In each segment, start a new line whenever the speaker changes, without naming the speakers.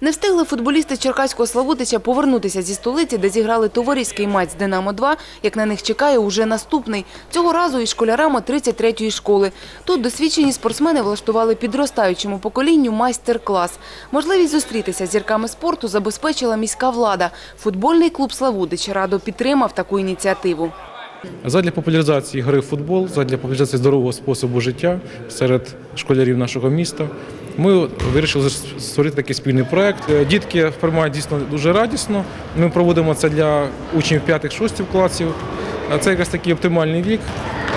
Не встигли футболісти Черкаського Славутича повернутися зі столиці, де зіграли товариський матч з «Динамо-2», як на них чекає уже наступний. Цього разу із школярами 33-ї школи. Тут досвідчені спортсмени влаштували підростаючому поколінню майстер-клас. Можливість зустрітися з зірками спорту забезпечила міська влада. Футбольний клуб «Славутич» радо підтримав таку ініціативу.
Задля популяризації гри в футбол, задля популяризації здорового способу життя серед школярів нашого міста. Ми вирішили створити такий спільний проект. Е, Дітки приймають дійсно дуже радісно. Ми проводимо це для учнів 5-6 класів. Це якраз такий оптимальний вік,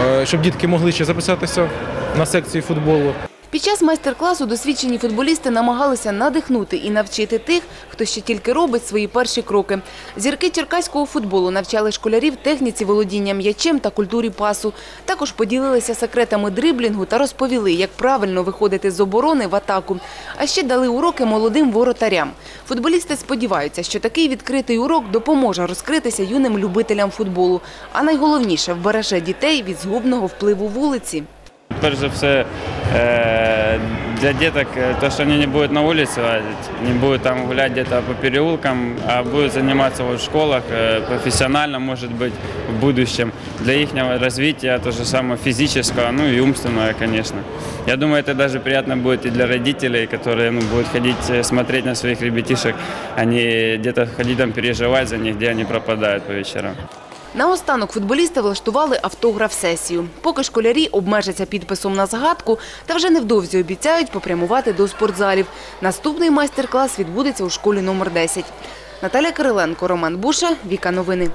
е, щоб дітки могли ще записатися на секції футболу.
Під час майстер-класу досвідчені футболісти намагалися надихнути і навчити тих, хто ще тільки робить свої перші кроки. Зірки черкаського футболу навчали школярів техніці володіння м'ячем та культурі пасу. Також поділилися секретами дриблінгу та розповіли, як правильно виходити з оборони в атаку. А ще дали уроки молодим воротарям. Футболісти сподіваються, що такий відкритий урок допоможе розкритися юним любителям футболу. А найголовніше вбереже дітей від згубного впливу вулиці.
Перш за все, для деток то, что они не будут на улице лазить, не будут там гулять где-то по переулкам, а будут заниматься в школах профессионально, может быть, в будущем. Для их развития, то же самое физического, ну и умственного, конечно. Я думаю, это даже приятно будет и для родителей, которые ну, будут ходить, смотреть на своих ребятишек, а не где-то ходить там переживать за них, где они пропадают по вечерам.
Наостанок футболісти влаштували автограф-сесію. Поки школярі обмежаться підписом на згадку та вже невдовзі обіцяють попрямувати до спортзалів. Наступний майстер-клас відбудеться у школі номер 10. Наталя Кириленко, Роман Буша, Віка Новини.